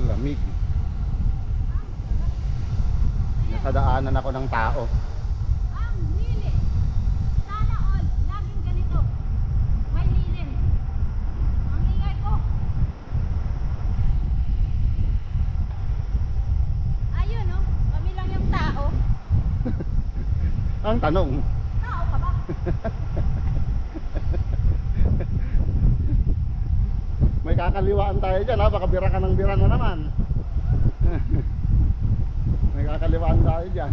lamig. Nasa daanan ako ng tao. Ang lilim. Sana all, laging ganito. May lilim. Ang ingay ko. Ayun, no? Kami lang yung tao. Ang tanong, Tao ka ba? May kakaliwaan tayo dyan ha, baka bira ka ng bira na naman. may kakaliwaan tayo dyan.